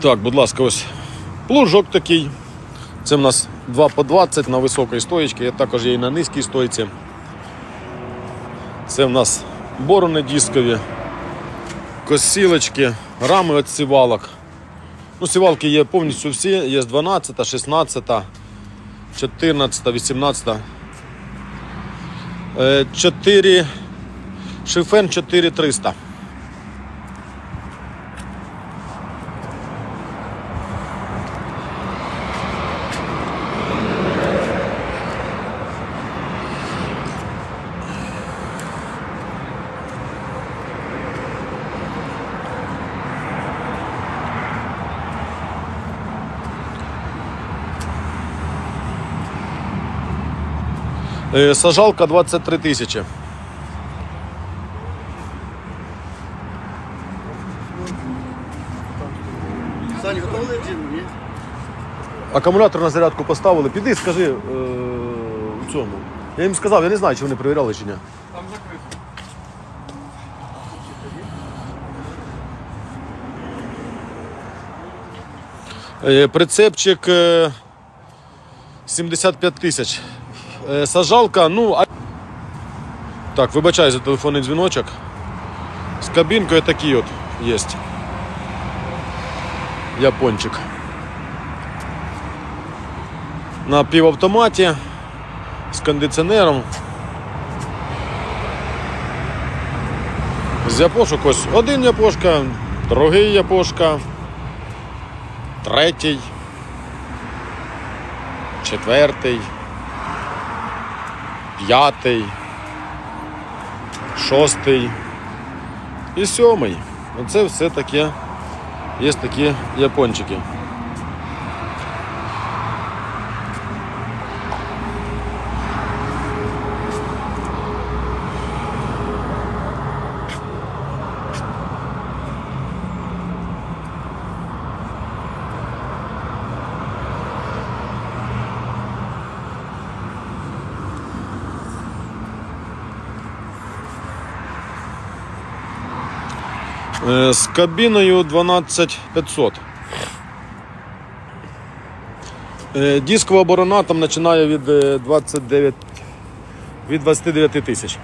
Так, будь ласка, ось плужок такий. Це в нас 2 по 20 на високій стоїчці, я також є і на низькій стойці. Це в нас борони дискові, косілочки, рами від сівалок. Ну, сівалки є повністю всі, є 12, 16, 14, 18. 4 Шифен 4300. Сажалка 23 тисячі. Саня, готовий джин? Ні? Акумулятор на зарядку поставили. Піди, скажи е, у цьому. Я їм сказав, я не знаю, чи вони перевіряли чи ні. Там закрито. Е, Прицепчик е, 75 тисяч. Е, Сажалка, ну. А... Так, вибачаю за телефонний дзвіночок. З кабінкою такий от є. Япончик. На півавтоматі з кондиціонером. З япошок ось один япошка, другий япошка, третій, четвертий, п'ятий, шостий і сьомий. Оце все таке. Є такі япончики. З кабіною 12500. Е, Дискова оборона там починає від е, 29 від 29 тисяч.